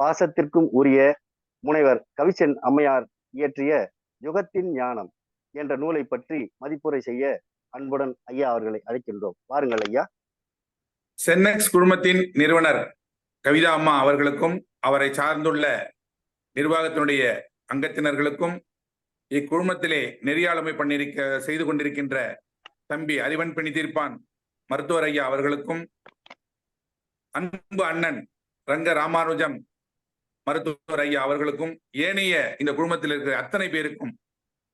பாசத்திற்கும் உரிய முனைவர் கவிச்சன் அம்மையார் இயற்றிய யுகத்தின் ஞானம் என்ற நூலை பற்றி மதிப்புரை செய்ய அன்புடன் ஐயா அவர்களை அழைக்கின்றோம். வாருங்கள் ஐயா. சென்னெக்ஸ் குழுமத்தின் நிறுவனர் கவிதா அம்மா அவர்களுக்கும் அவரை சார்ந்துள்ள நிர்வாகத்தினுடைய அங்கத்தினர்களுக்கும் இக்குழுமத்திலே நெறியாளுமை பண்ணிருக்க செய்து கொண்டிருக்கின்ற தம்பி அறிவன் பிணி தீர்ப்பான் மருத்துவர் ஐயா அவர்களுக்கும் அன்பு அண்ணன் ரங்க ராமானுஜம் மருத்துவர் ஐயா அவர்களுக்கும் ஏனைய இந்த குழுமத்தில் இருக்கிற அத்தனை பேருக்கும்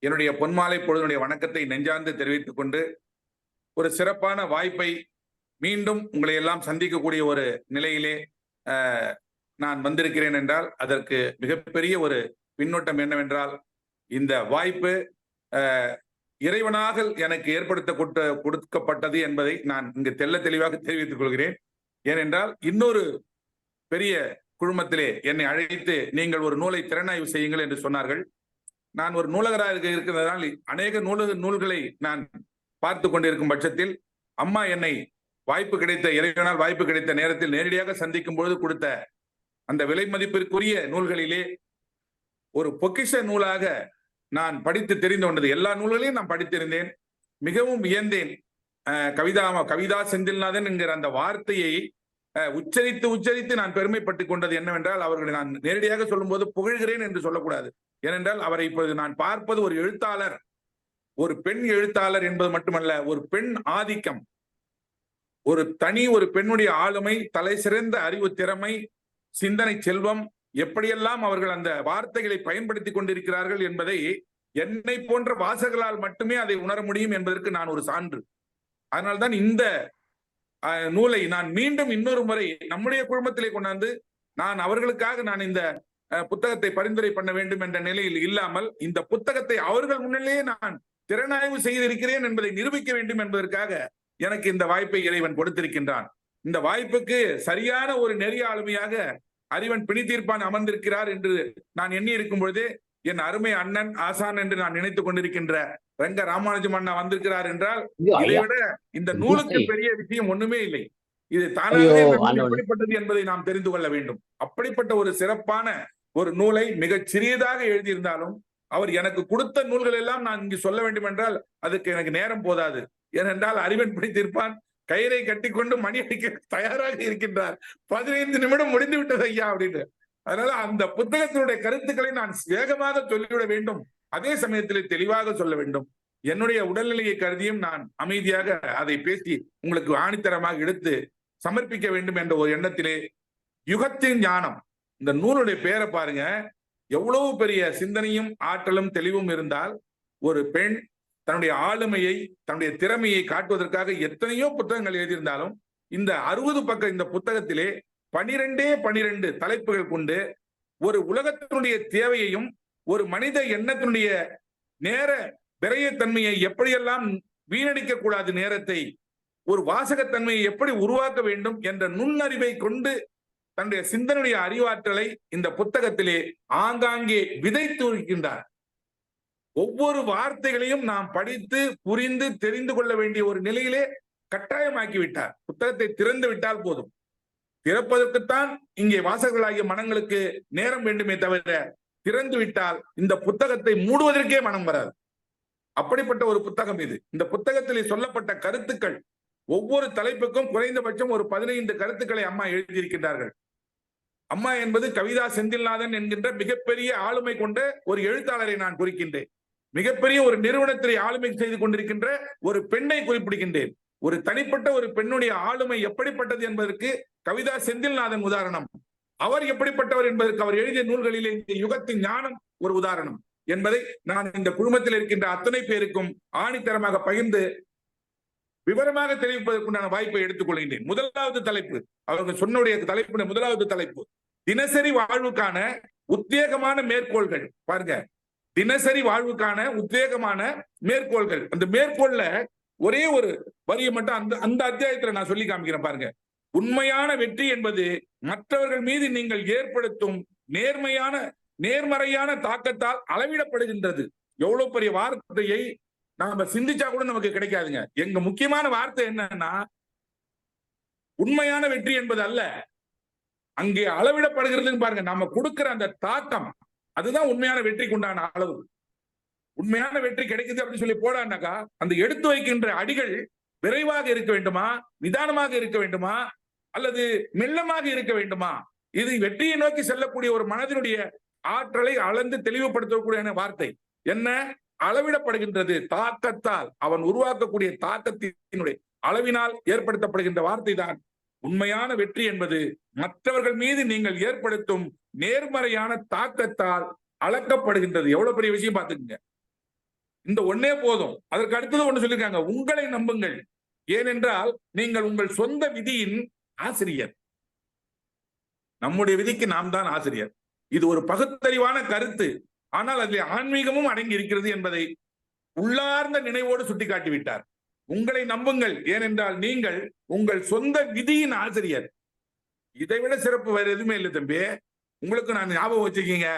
என்னுடைய பொன்மாலை பொழுதுடைய வணக்கத்தை நெஞ்சார்ந்து தெரிவித்துக் கொண்டு ஒரு சிறப்பான வாய்ப்பை மீண்டும் உங்களை எல்லாம் சந்திக்கக்கூடிய ஒரு நிலையிலே நான் வந்திருக்கிறேன் என்றால் அதற்கு மிகப்பெரிய ஒரு பின்னோட்டம் என்னவென்றால் இந்த வாய்ப்பு இறைவனாக எனக்கு ஏற்படுத்த கொடுக்கப்பட்டது என்பதை நான் இங்கு தெள்ள தெளிவாக தெரிவித்துக் கொள்கிறேன். ஏனென்றால் இன்னொரு பெரிய குழுமத்திலே என்னை அழைத்து நீங்கள் ஒரு நூலை திறனாய்வு செய்யுங்கள் என்று சொன்னார்கள். நான் ஒரு நூலகராக இருக்கிறதால் அநேக நூலக நூல்களை நான் பார்த்து கொண்டிருக்கும் பட்சத்தில் அம்மா என்னை வாய்ப்பு கிடைத்த இறைவனால் வாய்ப்பு கிடைத்த நேரத்தில் நேரடியாக சந்திக்கும் பொழுது கொடுத்த அந்த விலை மதிப்பிற்குரிய நூல்களிலே ஒரு பொக்கிஷ நூலாக நான் படித்து தெரிந்து கொண்டது. எல்லா நூல்களையும் நான் படித்திருந்தேன். மிகவும் வியந்தேன். கவிதா கவிதா செந்தில்நாதன் என்கிற அந்த வார்த்தையை உச்சரித்து உச்சரித்து நான் பெருமைப்பட்டுக் கொண்டது என்னவென்றால் அவர்களை நான் நேரடியாக சொல்லும்போது புகழ்கிறேன் என்று சொல்லக்கூடாது. ஏனென்றால் அவரை இப்பொழுது நான் பார்ப்பது ஒரு எழுத்தாளர். ஒரு பெண் எழுத்தாளர் என்பது மட்டுமல்ல ஒரு பெண் ஆதிக்கம். ஒரு தனி ஒரு பெண்ணுடைய ஆளுமை தலை சிறந்த அறிவு திறமை சிந்தனை செல்வம் எப்படியெல்லாம் அவர்கள் அந்த வார்த்தைகளை பயன்படுத்தி கொண்டிருக்கிறார்கள் என்பதை என்னை போன்ற வாசகர்களால் மட்டுமே அதை உணர முடியும் என்பதற்கு நான் ஒரு சான்று. அதனால்தான் இந்த நூலை நான் மீண்டும் இன்னொரு முறை நம்முடைய குழுமத்திலே கொண்டாந்து நான் அவர்களுக்காக நான் இந்த புத்தகத்தை பரிந்துரை பண்ண வேண்டும் என்ற நிலையில் இல்லாமல் இந்த புத்தகத்தை அவர்கள் முன்னிலேயே நான் திறனாய்வு செய்திருக்கிறேன் என்பதை நிரூபிக்க வேண்டும் என்பதற்காக எனக்கு இந்த வாய்ப்பை இறைவன் கொடுத்திருக்கின்றான். இந்த வாய்ப்புக்கு சரியான ஒரு நெறிய ஆளுமையாக அறிவன் பிணி தீர்ப்பான் அமர்ந்திருக்கிறார் என்று நான் எண்ணி இருக்கும் பொழுதே என் அருமை அண்ணன் ஆசான் என்று நான் நினைத்துக் கொண்டிருக்கின்ற ரங்க ராமானுஜம் அண்ணா வந்திருக்கிறார் என்றால் இதை விட இந்த நூலுக்கு பெரிய விஷயம் ஒண்ணுமே இல்லை. இது தானாகவே. எப்படிப்பட்டது என்பதை நாம் தெரிந்து கொள்ள வேண்டும். அப்படிப்பட்ட ஒரு சிறப்பான ஒரு நூலை மிகச் சிறியதாக எழுதியிருந்தாலும் அவர் எனக்கு கொடுத்த நூல்கள் எல்லாம் நான் இங்கு சொல்ல வேண்டும் என்றால் அதுக்கு எனக்கு நேரம் போதாது. ஏனென்றால் அறிவன் பிடித்திருப்பான். கயிறை கட்டிக்கொண்டு மணி அடிக்க தயாராக இருக்கின்றார். பதினைந்து நிமிடம் முடிந்து விட்டது ஐயா அப்படின்னு அதனால அந்த புத்தகத்தினுடைய கருத்துக்களை நான் வேகமாக சொல்லிவிட வேண்டும். அதே சமயத்தில் தெளிவாக சொல்ல வேண்டும். என்னுடைய உடல்நிலையை கருதியும் நான் அமைதியாக அதை பேசி உங்களுக்கு ஆணித்தரமாக எடுத்து சமர்ப்பிக்க வேண்டும் என்ற ஒரு எண்ணத்திலே யுகத்தின் ஞானம். இந்த நூலுடைய பேரை பாருங்க. எவ்வளவு பெரிய சிந்தனையும் ஆற்றலும் தெளிவும் இருந்தால் ஒரு பெண் தன்னுடைய ஆளுமையை தன்னுடைய திறமையை காட்டுவதற்காக எத்தனையோ புத்தகங்கள் எழுதியிருந்தாலும் இந்த அறுபது பக்கம் இந்த புத்தகத்திலே பனிரெண்டே பனிரெண்டு தலைப்புகள் கொண்டு ஒரு உலகத்தினுடைய தேவையையும் ஒரு மனித எண்ணத்தினுடைய நேர விரயத்தன்மையை எப்படியெல்லாம் வீணடிக்க கூடாது நேரத்தை ஒரு வாசகத்தன்மையை எப்படி உருவாக்க வேண்டும் என்ற நுண்ணறிவை கொண்டு தன்னுடைய சிந்தனையுடைய அறிவாற்றலை இந்த புத்தகத்திலே ஆங்காங்கே விதைத்து இருக்கின்றார் ஒவ்வொரு வார்த்தைகளையும் நாம் படித்து புரிந்து தெரிந்து கொள்ள வேண்டிய ஒரு நிலையிலே கட்டாயமாக்கி விட்டார். புத்தகத்தை திறந்து விட்டால் போதும். திறப்பதற்குத்தான் இங்கே வாசகர்களாகிய மனங்களுக்கு நேரம் வேண்டுமே தவிர திறந்து விட்டால் இந்த புத்தகத்தை மூடுவதற்கே மனம் வராது. அப்படிப்பட்ட ஒரு புத்தகம் இது. இந்த புத்தகத்திலே சொல்லப்பட்ட கருத்துக்கள் ஒவ்வொரு தலைப்புக்கும் குறைந்தபட்சம் ஒரு பதினைந்து கருத்துக்களை அம்மா எழுதியிருக்கின்றார்கள். அம்மா என்பது கவிதா செந்தில்நாதன் என்கின்ற மிகப்பெரிய ஆளுமை கொண்ட ஒரு எழுத்தாளரை நான் குறிக்கின்றேன். மிகப்பெரிய ஒரு நிறுவனத்தை ஆளுமை செய்து கொண்டிருக்கின்ற ஒரு பெண்ணை குறிப்பிடுகின்றேன். ஒரு தனிப்பட்ட ஒரு பெண்ணுடைய ஆளுமை எப்படிப்பட்டது என்பதற்கு கவிதா செந்தில்நாதன் உதாரணம். அவர் எப்படிப்பட்டவர் என்பதற்கு அவர் எழுதிய நூல்களிலே இந்த யுகத்தின் ஞானம் ஒரு உதாரணம். என்பதை நான் இந்த குழுமத்தில் இருக்கின்ற அத்தனை பேருக்கும் ஆணித்தரமாக பகிர்ந்து விவரமாக தெரிவிப்பதற்குண்டான வாய்ப்பை எடுத்துக் கொள்கின்றேன். முதலாவது தலைப்பு அவர்கள் சொன்னுடைய தலைப்பு முதலாவது தலைப்பு தினசரி வாழ்வுக்கான உத்வேகமான மேற்கோள்கள். பாருங்க தினசரி வாழ்வுக்கான உத்வேகமான மேற்கோள்கள். அந்த மேற்கோள்ல ஒரே ஒரு வரியை மட்டும் அந்த அந்த அத்தியாயத்துல நான் சொல்லி காமிக்கிறேன் பாருங்க. உண்மையான வெற்றி என்பது மற்றவர்கள் மீது நீங்கள் ஏற்படுத்தும் நேர்மையான நேர்மறையான தாக்கத்தால் அளவிடப்படுகின்றது. எவ்வளவு பெரிய வார்த்தையை நாம சிந்திச்சா கூட நமக்கு கிடைக்காதுங்க. எங்க முக்கியமான வார்த்தை என்னன்னா உண்மையான வெற்றி என்பது அல்ல. அங்கே அளவிடப்படுகிறதுன்னு பாருங்க. நம்ம கொடுக்கிற அந்த தாக்கம் அதுதான் உண்மையான வெற்றிக்கு உண்டான அளவு. உண்மையான வெற்றி கிடைக்குது அப்படின்னு சொல்லி போடானாக்கா அந்த எடுத்து வைக்கின்ற அடிகள் விரைவாக இருக்க வேண்டுமா? நிதானமாக இருக்க வேண்டுமா? அல்லது மெல்லமாக இருக்க வேண்டுமா? இது வெற்றியை நோக்கி செல்லக்கூடிய ஒரு மனதினுடைய ஆற்றலை அளந்து தெளிவுபடுத்தக்கூடிய வார்த்தை. என்ன? அளவிடப்படுகின்றது. தாக்கத்தால் அவன் உருவாக்கக்கூடிய தாக்கத்தினுடைய அளவினால் ஏற்படுத்தப்படுகின்ற வார்த்தை தான் உண்மையான வெற்றி என்பது மற்றவர்கள் மீது நீங்கள் ஏற்படுத்தும் நேர்மறையான தாக்கத்தால் அளக்கப்படுகின்றது. எவ்வளவு பெரிய விஷயம் பாத்துக்கோங்க இந்த ஒன்னே போதும். அதற்கு அடுத்தது ஒண்ணு சொல்லியிருக்காங்க. உங்களை நம்புங்கள். ஏனென்றால் நீங்கள் உங்கள் சொந்த விதியின் ஆசிரியர். நம்முடைய விதிக்கு நாம் தான் ஆசிரியர். இது ஒரு பகுத்தறிவான கருத்து. ஆனால் அதில் ஆன்மீகமும் அடங்கி இருக்கிறது என்பதை உள்ளார்ந்த நினைவோடு சுட்டிக்காட்டி விட்டார் உங்களை நம்புங்கள். ஏனென்றால் நீங்கள் உங்கள் சொந்த விதியின் ஆசிரியர். இதை விட சிறப்பு வேற எதுவுமே இல்லை தம்பி. உங்களுக்கு நான் ஞாபகம் வச்சுக்கீங்க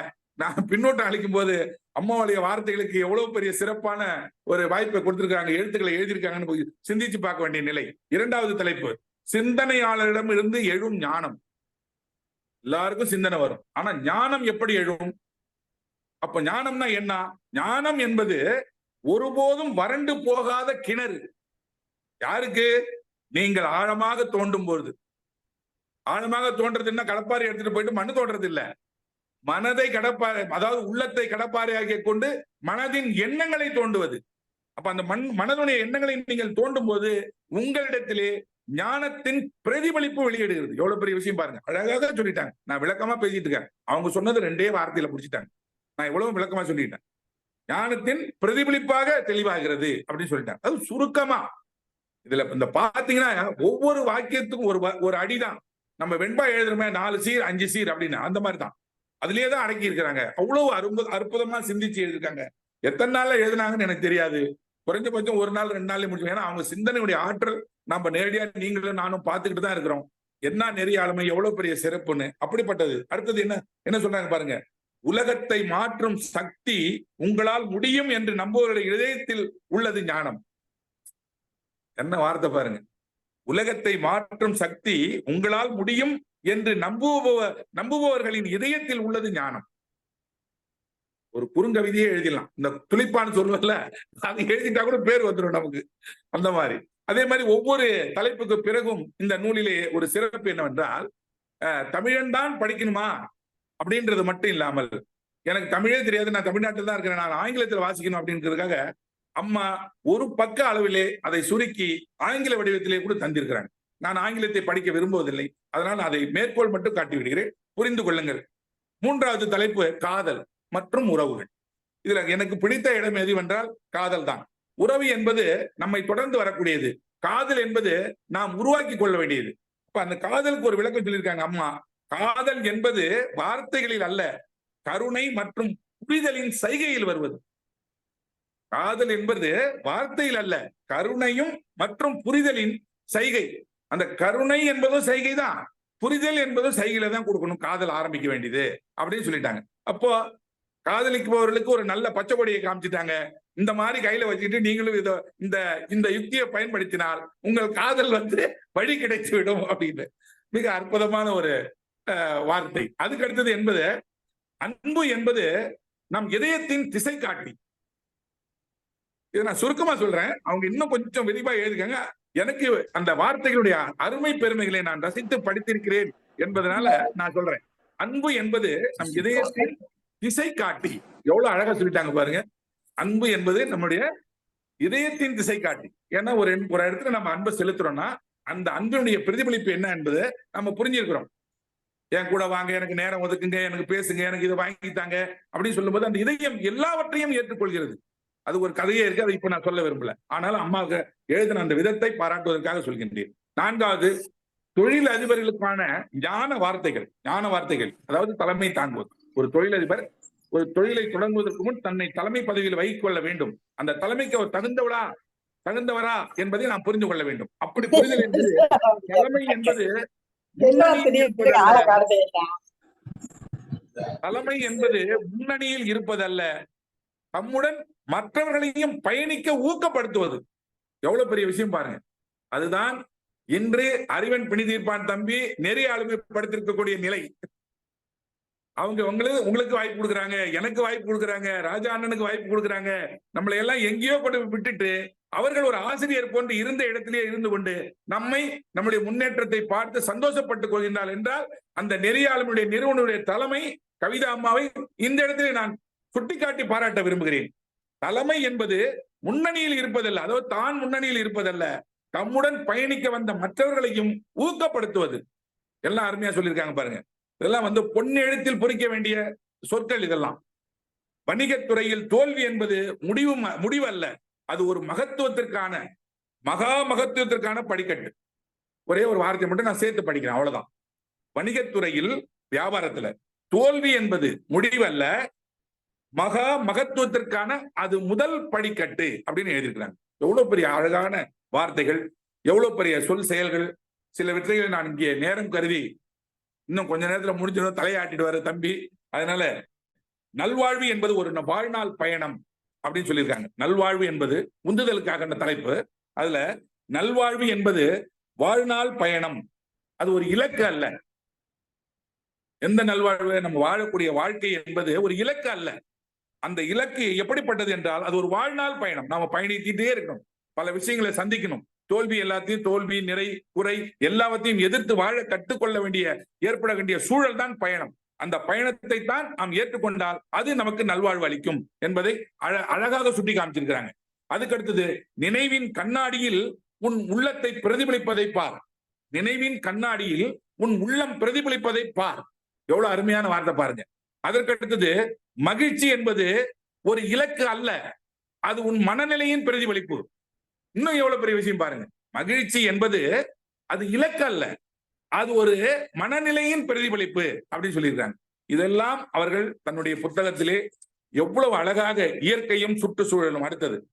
நான் பின்னோட்டம் அளிக்கும் போது அம்மாவுடைய வார்த்தைகளுக்கு எவ்வளவு பெரிய சிறப்பான ஒரு வாய்ப்பை கொடுத்திருக்காங்க எழுத்துக்களை எழுதியிருக்காங்கன்னு போய் சிந்திச்சு பார்க்க வேண்டிய நிலை. இரண்டாவது தலைப்பு சிந்தனையாளரிடம் இருந்து எழும் ஞானம். எல்லாருக்கும் சிந்தனை வரும். ஆனா ஞானம் எப்படி எழும்? அப்ப ஞானம்னா என்ன? ஞானம் என்பது ஒருபோதும் வறண்டு போகாத கிணறு. யாருக்கு? நீங்கள் ஆழமாக தோண்டும் பொழுது. ஆழமாக தோன்றது என்ன கடப்பாறை எடுத்துட்டு போயிட்டு மண்ணு தோன்றது இல்லை மனதை கடப்பாறை அதாவது உள்ளத்தை கடப்பாறையாக கொண்டு மனதின் எண்ணங்களை தோண்டுவது. அப்ப அந்த மண் மனதுடைய எண்ணங்களை நீங்கள் தோண்டும் போது உங்களிடத்திலே ஞானத்தின் பிரதிபலிப்பு வெளியிடுகிறது. எவ்வளவு பெரிய விஷயம் பாருங்க. அழகாக சொல்லிட்டாங்க. நான் விளக்கமா பேசிட்டு இருக்கேன். அவங்க சொன்னது ரெண்டே வார்த்தையில முடிச்சிட்டாங்க. நான் எவ்வளவு விளக்கமா சொல்லிட்டேன். ஞானத்தின் பிரதிபலிப்பாக தெளிவாகிறது அப்படின்னு சொல்லிட்டாங்க. அது சுருக்கமா. இதுல இந்த பாத்தீங்கன்னா ஒவ்வொரு வாக்கியத்துக்கும் ஒரு வ- ஒரு அடிதான். நம்ம வெண்பா எழுதுறோமே நாலு சீர் அஞ்சு சீர் அப்படின்னு. அந்த மாதிரி தான் அதுலயே தான் அடக்கி இருக்கிறாங்க அவ்வளவு அற்பு அற்புதமா சிந்திச்சு எழுதிருக்காங்க எத்தனை நாள்ல எழுதுனாங்கன்னு எனக்கு தெரியாது. குறைஞ்சபட்சம் ஒரு நாள் ரெண்டு நாள்ல முடிச்சு ஏன்னா அவங்க சிந்தனையுடைய ஆற்றல் நம்ம நேரடியா நீங்களும் நானும் பார்த்துக்கிட்டு தான் இருக்கிறோம். என்ன நெறிய ஆளுமை எவ்வளவு பெரிய சிறப்புன்னு. அப்படிப்பட்டது. அடுத்தது என்ன என்ன சொல்றாங்க பாருங்க. உலகத்தை மாற்றும் சக்தி உங்களால் முடியும் என்று நம்புவர்களுடைய இதயத்தில் உள்ளது ஞானம். என்ன வார்த்தை பாருங்க. உலகத்தை மாற்றும் சக்தி உங்களால் முடியும் என்று நம்புபவர் நம்புபவர்களின் இதயத்தில் உள்ளது ஞானம். ஒரு குறுங்கவிதையே எழுதிடலாம். இந்த துளிப்பான்னு சொல்லுவதில்ல அது எழுதிட்டா கூட பேர் வந்துடும் நமக்கு. அந்த மாதிரி. அதே மாதிரி ஒவ்வொரு தலைப்புக்கு பிறகும் இந்த நூலிலே ஒரு சிறப்பு என்னவென்றால் தமிழன் தான் படிக்கணுமா? அப்படின்றது மட்டும் இல்லாமல் எனக்கு தமிழே தெரியாது நான் தமிழ்நாட்டில் தான் இருக்கிறேன் நான் ஆங்கிலத்தில் வாசிக்கணும் அப்படின்றதுக்காக அம்மா ஒரு பக்க அளவிலே அதை சுருக்கி ஆங்கில வடிவத்திலே கூட தந்திருக்கிறாங்க. நான் ஆங்கிலத்தை படிக்க விரும்புவதில்லை. அதனால் அதை மேற்கோள் மட்டும் காட்டி விடுகிறேன் புரிந்து கொள்ளுங்கள். மூன்றாவது தலைப்பு காதல் மற்றும் உறவுகள். இதுல எனக்கு பிடித்த இடம் எதுவென்றால் காதல் தான் உறவு என்பது நம்மை தொடர்ந்து வரக்கூடியது. காதல் என்பது நாம் உருவாக்கி கொள்ள வேண்டியது. இப்ப அந்த காதலுக்கு ஒரு விளக்கம் சொல்லியிருக்காங்க அம்மா. காதல் என்பது வார்த்தைகளில் அல்ல கருணை மற்றும் புரிதலின் சைகையில் வருவது. காதல் என்பது வார்த்தையில் அல்ல கருணையும் மற்றும் புரிதலின் சைகை. அந்த கருணை என்பதும் செய்கை தான் புரிதல் என்பதும் செய்கையில தான் கொடுக்கணும். காதல் ஆரம்பிக்க வேண்டியது. அப்படின்னு சொல்லிட்டாங்க. அப்போ காதலிக்குபவர்களுக்கு ஒரு நல்ல பச்சை கொடியை காமிச்சிட்டாங்க. இந்த மாதிரி கையில வச்சுக்கிட்டு நீங்களும் இதோ இந்த இந்த யுக்தியை பயன்படுத்தினால் உங்கள் காதல் வந்து வழி கிடைத்து விடும் அப்படின்னு. மிக அற்புதமான ஒரு அஹ், வார்த்தை. அதுக்கு அடுத்தது என்பது அன்பு என்பது நம் இதயத்தின் திசை காட்டி இதை நான் சுருக்கமா சொல்றேன். அவங்க இன்னும் கொஞ்சம் விரிவா எழுதுக்காங்க. எனக்கு அந்த வார்த்தைகளுடைய அருமை பெருமைகளை நான் ரசித்து படித்திருக்கிறேன் என்பதனால நான் சொல்றேன். அன்பு என்பது நம் இதயத்தின் திசை காட்டி எவ்வளவு அழகா சொல்லிட்டாங்க பாருங்க. அன்பு என்பது நம்முடைய இதயத்தின் திசை காட்டி ஏன்னா ஒரு ஒரு இடத்துல நம்ம அன்பை செலுத்துறோம்னா அந்த அன்பினுடைய பிரதிபலிப்பு என்ன என்பது நம்ம புரிஞ்சிருக்கிறோம் என் கூட வாங்க எனக்கு நேரம் ஒதுக்குங்க எனக்கு பேசுங்க எனக்கு இதை வாங்கித்தாங்க அப்படின்னு சொல்லும்போது அந்த இதயம் எல்லாவற்றையும் ஏற்றுக்கொள்கிறது. அது ஒரு கதையே இருக்கு அதை இப்ப நான் சொல்ல விரும்பல. ஆனாலும் அம்மாவுக்கு எழுதின அந்த விதத்தை பாராட்டுவதற்காக சொல்கின்றேன். நான்காவது தொழில் அதிபர்களுக்கான ஞான வார்த்தைகள் ஞான வார்த்தைகள் அதாவது தலைமை தாங்குவது. ஒரு தொழிலதிபர் ஒரு தொழிலை தொடங்குவதற்கு முன் தன்னை தலைமை பதவியில் வைத்துக் கொள்ள வேண்டும். அந்த தலைமைக்கு அவர் தகுந்தவளா தகுந்தவரா என்பதை நாம் புரிந்து கொள்ள வேண்டும். அப்படி புரிதல் என்பது தலைமை என்பது. தலைமை என்பது முன்னணியில் இருப்பதல்ல. தம்முடன் மற்றவர்களையும் பயணிக்க ஊக்கப்படுத்துவது. எவ்வளவு பெரிய விஷயம் பாருங்க. அதுதான் இன்று அறிவன் பிணி தீர்ப்பான் தம்பி நெறி ஆளுமைப்படுத்திருக்கக்கூடிய நிலை. அவங்க உங்களுக்கு உங்களுக்கு வாய்ப்பு கொடுக்குறாங்க எனக்கு வாய்ப்பு கொடுக்குறாங்க ராஜா அண்ணனுக்கு வாய்ப்பு கொடுக்குறாங்க. நம்மளை எல்லாம் எங்கேயோ கொண்டு விட்டுட்டு அவர்கள் ஒரு ஆசிரியர் போன்று இருந்த இடத்திலே இருந்து கொண்டு நம்மை நம்முடைய முன்னேற்றத்தை பார்த்து சந்தோஷப்பட்டுக் கொள்கின்றார் என்றால் அந்த நெறியாளனுடைய நிறுவனுடைய தலைமை கவிதா அம்மாவை இந்த இடத்திலே நான் சுட்டிக்காட்டி பாராட்ட விரும்புகிறேன். தலைமை என்பது முன்னணியில் இருப்பதல்ல அதாவது தான் முன்னணியில் இருப்பதல்ல தம்முடன் பயணிக்க வந்த மற்றவர்களையும் ஊக்கப்படுத்துவது. எல்லாம் அருமையா சொல்லியிருக்காங்க பாருங்க. இதெல்லாம் வந்து பொன்னெழுத்தில் பொறிக்க வேண்டிய சொற்கள் இதெல்லாம். வணிகத்துறையில் தோல்வி என்பது முடிவு ம- முடிவல்ல அது ஒரு மகத்துவத்திற்கான மகா மகத்துவத்திற்கான படிக்கட்டு. ஒரே ஒரு வார்த்தை மட்டும் நான் சேர்த்து படிக்கிறேன் அவ்வளவுதான். வணிகத்துறையில் வியாபாரத்துல தோல்வி என்பது முடிவல்ல மகா மகத்துவத்திற்கான அது முதல் படிக்கட்டு அப்படின்னு எழுதியிருக்கிறாங்க. எவ்வளவு பெரிய அழகான வார்த்தைகள் எவ்வளவு பெரிய சொல் செயல்கள். சில வித்தைகளை நான் இங்கே நேரம் கருதி இன்னும் கொஞ்ச நேரத்துல முடிஞ்சிடும் தலையாட்டிட்டு வர தம்பி. அதனால நல்வாழ்வு என்பது ஒரு வாழ்நாள் பயணம் அப்படின்னு சொல்லியிருக்காங்க. நல்வாழ்வு என்பது உந்துதலுக்காக தலைப்பு. அதுல நல்வாழ்வு என்பது வாழ்நாள் பயணம். அது ஒரு இலக்கு அல்ல. எந்த நல்வாழ்வு நம்ம வாழக்கூடிய வாழ்க்கை என்பது ஒரு இலக்கு அல்ல. அந்த இலக்கு எப்படிப்பட்டது என்றால் அது ஒரு வாழ்நாள் பயணம். நாம பயணித்திட்டே இருக்கணும். பல விஷயங்களை சந்திக்கணும். தோல்வி எல்லாத்தையும் தோல்வி நிறை குறை எல்லாவற்றையும் எதிர்த்து வாழ கற்றுக்கொள்ள வேண்டிய ஏற்பட வேண்டிய சூழல் தான் பயணம். அந்த பயணத்தை தான் நாம் ஏற்றுக்கொண்டால் அது நமக்கு நல்வாழ்வு அளிக்கும் என்பதை அழ- அழகாக சுட்டி காமிச்சிருக்கிறாங்க அதுக்கு அடுத்தது நினைவின் கண்ணாடியில் உன் உள்ளத்தை பிரதிபலிப்பதை பார். நினைவின் கண்ணாடியில் உன் உள்ளம் பிரதிபலிப்பதை பார். எவ்வளவு அருமையான வார்த்தை பாருங்க. அதற்கு அடுத்தது மகிழ்ச்சி என்பது ஒரு இலக்கு அல்ல. அது உன் மனநிலையின் பிரதிபலிப்பு. இன்னும் எவ்வளவு பெரிய விஷயம் பாருங்க. மகிழ்ச்சி என்பது அது இலக்கு அல்ல. அது ஒரு மனநிலையின் பிரதிபலிப்பு அப்படின்னு சொல்லியிருக்காங்க. இதெல்லாம் அவர்கள் தன்னுடைய புத்தகத்திலே எவ்வளவு அழகாக இயற்கையும் சுற்றுச்சூழலும் அடுத்தது.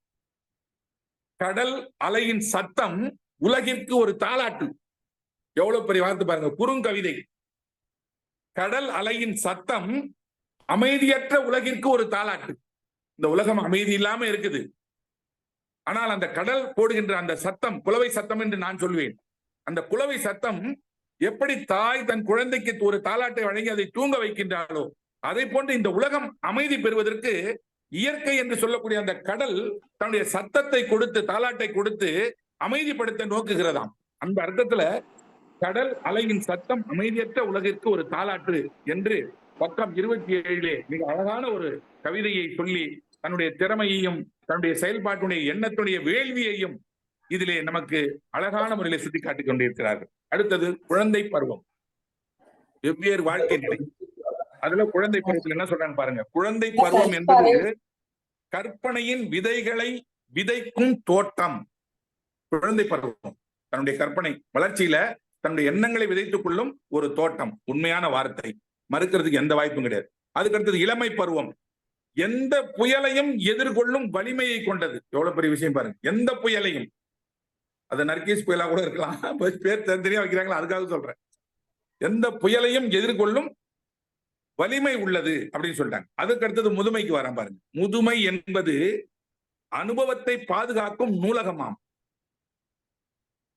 கடல் அலையின் சத்தம் உலகிற்கு ஒரு தாளாட்டு. எவ்வளவு பெரிய வார்த்தை பாருங்க. குறுங்கவிதை. கடல் அலையின் சத்தம் அமைதியற்ற உலகிற்கு ஒரு தாலாட்டு இந்த உலகம் அமைதி இல்லாம இருக்குது. ஆனால் அந்த கடல் போடுகின்ற அந்த சத்தம் குலவை சத்தம் என்று நான் சொல்வேன். அந்த குலவை சத்தம் எப்படி தாய் தன் குழந்தைக்கு ஒரு தாலாட்டை வழங்கி அதை தூங்க வைக்கின்றாளோ அதை போன்று இந்த உலகம் அமைதி பெறுவதற்கு இயற்கை என்று சொல்லக்கூடிய அந்த கடல் தன்னுடைய சத்தத்தை கொடுத்து தாலாட்டை கொடுத்து அமைதிப்படுத்த நோக்குகிறதாம். அந்த அர்த்தத்துல கடல் அலையின் சத்தம் அமைதியற்ற உலகிற்கு ஒரு தாலாட்டு என்று பக்கம் இருபத்தி ஏழிலே மிக அழகான ஒரு கவிதையை சொல்லி தன்னுடைய திறமையையும் தன்னுடைய செயல்பாட்டுடைய எண்ணத்துடைய வேள்வியையும் இதிலே நமக்கு அழகான முறையில சுட்டி காட்டிக் கொண்டிருக்கிறார்கள். அடுத்தது குழந்தை பருவம். வெவ்வேறு வாழ்க்கை நிலை. அதுல குழந்தை பருவத்தில் என்ன சொல்றாங்க பாருங்க. குழந்தை பருவம் என்பது கற்பனையின் விதைகளை விதைக்கும் தோட்டம். குழந்தை பருவம். தன்னுடைய கற்பனை வளர்ச்சியில தன்னுடைய எண்ணங்களை விதைத்துக் கொள்ளும் ஒரு தோட்டம் உண்மையான வார்த்தை. மறுக்கிறதுக்கு எந்த வாய்ப்பும் கிடையாது. அதுக்கு அடுத்தது இளமை பருவம். எந்த புயலையும் எதிர்கொள்ளும் வலிமையை கொண்டது. எவ்வளவு பெரிய விஷயம் பாருங்க. எந்த புயலையும். அது நர்கீஸ் புயலா கூட இருக்கலாம். பேர் தனித்தனியா வைக்கிறாங்களா அதுக்காக சொல்றேன். எந்த புயலையும் எதிர்கொள்ளும் வலிமை உள்ளது அப்படின்னு சொல்லிட்டாங்க. அதுக்கு அடுத்தது முதுமைக்கு வரேன் பாருங்க. முதுமை என்பது அனுபவத்தை பாதுகாக்கும் நூலகமாம்.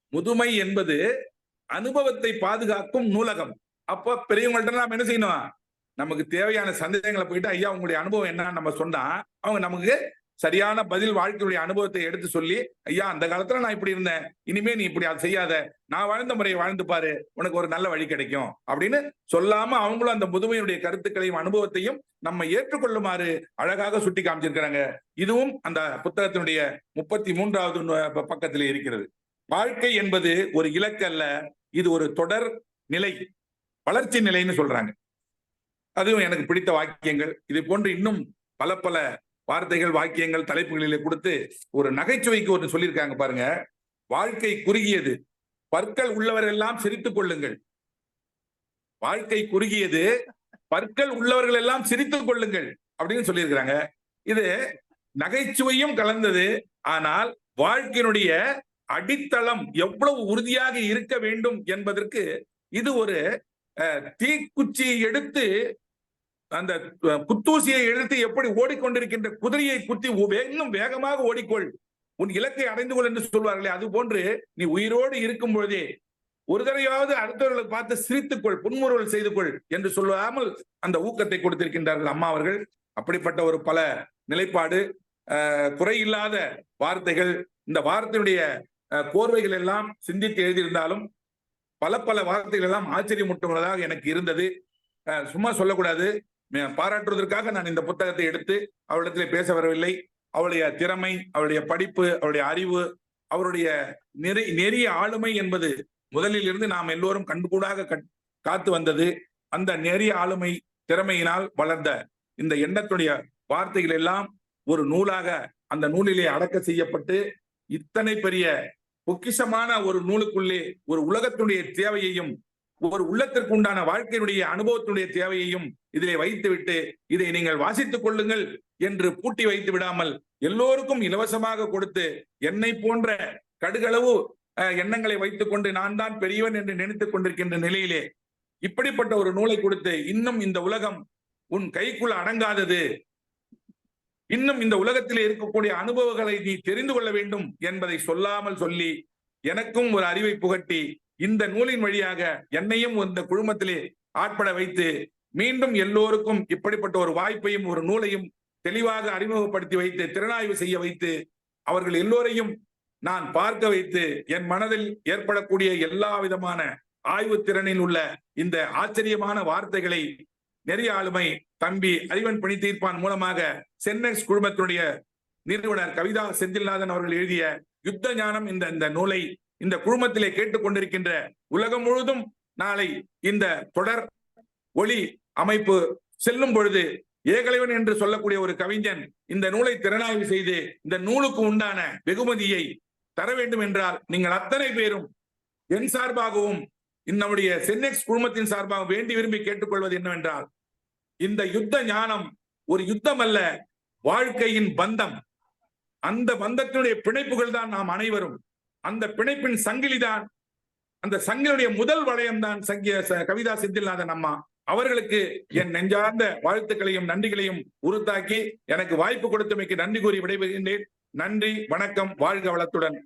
முதுமை என்பது அனுபவத்தை பாதுகாக்கும் நூலகம். அப்போ பெரியவங்கள்ட்ட நாம என்ன செய்யணும்? நமக்கு தேவையான சந்தேகங்களை போயிட்டு ஐயா உங்களுடைய அனுபவம் என்னன்னு நம்ம சொன்னா அவங்க நமக்கு சரியான பதில் வாழ்க்கையுடைய அனுபவத்தை எடுத்து சொல்லி ஐயா அந்த காலத்துல நான் இப்படி இருந்தேன் இனிமே நீ இப்படி அதை செய்யாத நான் வாழ்ந்த முறையை வாழ்ந்து பாரு உனக்கு ஒரு நல்ல வழி கிடைக்கும் அப்படின்னு சொல்லாம அவங்களும் அந்த முதுமையுடைய கருத்துக்களையும் அனுபவத்தையும் நம்ம ஏற்றுக்கொள்ளுமாறு அழகாக சுட்டி காமிச்சிருக்கிறாங்க. இதுவும் அந்த புத்தகத்தினுடைய முப்பத்தி மூன்றாவது நு- பக்கத்திலே இருக்கிறது. வாழ்க்கை என்பது ஒரு இலக்கு அல்ல இது ஒரு தொடர் நிலை வளர்ச்சி நிலைன்னு சொல்றாங்க. அதுவும் எனக்கு பிடித்த வாக்கியங்கள். இது போன்று இன்னும் பல பல வார்த்தைகள் வாக்கியங்கள் தலைப்புகளிலே கொடுத்து ஒரு நகைச்சுவைக்கு ஒன்று சொல்லியிருக்காங்க பாருங்க. வாழ்க்கை குறுகியது. பற்கள் உள்ளவரெல்லாம் சிரித்துக் கொள்ளுங்கள். வாழ்க்கை குறுகியது. பற்கள் உள்ளவர்கள் எல்லாம் சிரித்துக் கொள்ளுங்கள் அப்படின்னு சொல்லியிருக்கிறாங்க. இது நகைச்சுவையும் கலந்தது. ஆனால் வாழ்க்கையினுடைய அடித்தளம் எவ்வளவு உறுதியாக இருக்க வேண்டும் என்பதற்கு இது ஒரு அஹ், தீக்குச்சியை எடுத்து அந்த குத்தூசியை எடுத்து எப்படி ஓடிக்கொண்டிருக்கின்ற குதிரையை குத்தி இன்னும் வேகமாக ஓடிக்கொள். உன் இலக்கை அடைந்து கொள் என்று சொல்வார்களே அது போன்று நீ உயிரோடு இருக்கும் பொழுதே ஒரு தடவையாவது அடுத்தவர்களை பார்த்து சிரித்துக்கொள் புன்முறுவல் செய்து கொள் என்று சொல்லாமல் அந்த ஊக்கத்தை கொடுத்திருக்கின்றார்கள் அம்மா அவர்கள். அப்படிப்பட்ட ஒரு பல நிலைப்பாடு குறையில்லாத வார்த்தைகள் இந்த வார்த்தையுடைய கோர்வைகள் எல்லாம் சிந்தித்து எழுதியிருந்தாலும் பல பல வார்த்தைகள் எல்லாம் ஆச்சரியமூட்டுவதாக எனக்கு இருந்தது. சும்மா சொல்லக்கூடாது. பாராட்டுவதற்காக நான் இந்த புத்தகத்தை எடுத்து அவளிடத்திலே பேச வரவில்லை. அவளுடைய திறமை அவளுடைய படிப்பு அவளுடைய அறிவு அவருடைய நெறி நெறிய ஆளுமை என்பது முதலில் இருந்து நாம் எல்லோரும் கண்கூடாக கட்- காத்து வந்தது. அந்த நெறிய ஆளுமை திறமையினால் வளர்ந்த இந்த எண்ணத்துடைய வார்த்தைகள் எல்லாம் ஒரு நூலாக அந்த நூலிலே அடக்க செய்யப்பட்டு இத்தனை பெரிய பொக்கிஷமான ஒரு நூலுக்குள்ளே ஒரு உலகத்துடைய தேவையையும் ஒரு உள்ளத்திற்கு உண்டான வாழ்க்கையினுடைய அனுபவத்தினுடைய தேவையையும் இதிலே வைத்துவிட்டு இதை நீங்கள் வாசித்துக் கொள்ளுங்கள் என்று பூட்டி வைத்து விடாமல் எல்லோருக்கும் இலவசமாக கொடுத்து என்னை போன்ற கடுகளவு அஹ், எண்ணங்களை வைத்துக் கொண்டு நான் தான் பெரியவன் என்று நினைத்துக் கொண்டிருக்கின்ற நிலையிலே இப்படிப்பட்ட ஒரு நூலை கொடுத்து இன்னும் இந்த உலகம் உன் கைக்குள் அடங்காதது. இன்னும் இந்த உலகத்திலே இருக்கக்கூடிய அனுபவங்களை நீ தெரிந்து கொள்ள வேண்டும் என்பதை சொல்லாமல் சொல்லி எனக்கும் ஒரு அறிவை புகட்டி இந்த நூலின் வழியாக என்னையும் இந்த குழுமத்திலே ஆட்பட வைத்து மீண்டும் எல்லோருக்கும் இப்படிப்பட்ட ஒரு வாய்ப்பையும் ஒரு நூலையும் தெளிவாக அறிமுகப்படுத்தி வைத்து திறனாய்வு செய்ய வைத்து அவர்கள் எல்லோரையும் நான் பார்க்க வைத்து என் மனதில் ஏற்படக்கூடிய எல்லா விதமான ஆய்வு திறனில் உள்ள இந்த ஆச்சரியமான வார்த்தைகளை நெறிய ஆளுமை தம்பி அறிவன் பணி தீர்ப்பான் மூலமாக சென்னெக்ஸ் குழுமத்தினுடைய நிறுவனர் கவிதா செந்தில்நாதன் அவர்கள் எழுதிய யுத்த ஞானம் இந்த இந்த நூலை இந்த குழுமத்திலே கேட்டுக்கொண்டிருக்கின்ற உலகம் முழுதும் நாளை இந்த தொடர் ஒளி அமைப்பு செல்லும் பொழுது ஏகலைவன் என்று சொல்லக்கூடிய ஒரு கவிஞன் இந்த நூலை திறனாய்வு செய்து இந்த நூலுக்கு உண்டான வெகுமதியை தர வேண்டும் என்றால் நீங்கள் அத்தனை பேரும் என் சார்பாகவும் நம்முடைய சென்னெக்ஸ் குழுமத்தின் சார்பாக வேண்டி விரும்பி கேட்டுக்கொள்வது என்னவென்றால் இந்த யுத்த ஞானம் ஒரு யுத்தம் அல்ல வாழ்க்கையின் பந்தம். அந்த பந்தத்தினுடைய பிணைப்புகள் தான் நாம் அனைவரும். அந்த பிணைப்பின் சங்கிலி தான் அந்த சங்கிலுடைய முதல் வளையம் தான் சங்கிய கவிதா செந்தில்நாதன் அம்மா. அவர்களுக்கு என் நெஞ்சார்ந்த வாழ்த்துக்களையும் நன்றிகளையும் உறுத்தாக்கி எனக்கு வாய்ப்பு கொடுத்தமைக்கு நன்றி கூறி விடைபெறுகின்றேன். நன்றி வணக்கம் வாழ்க வளத்துடன்.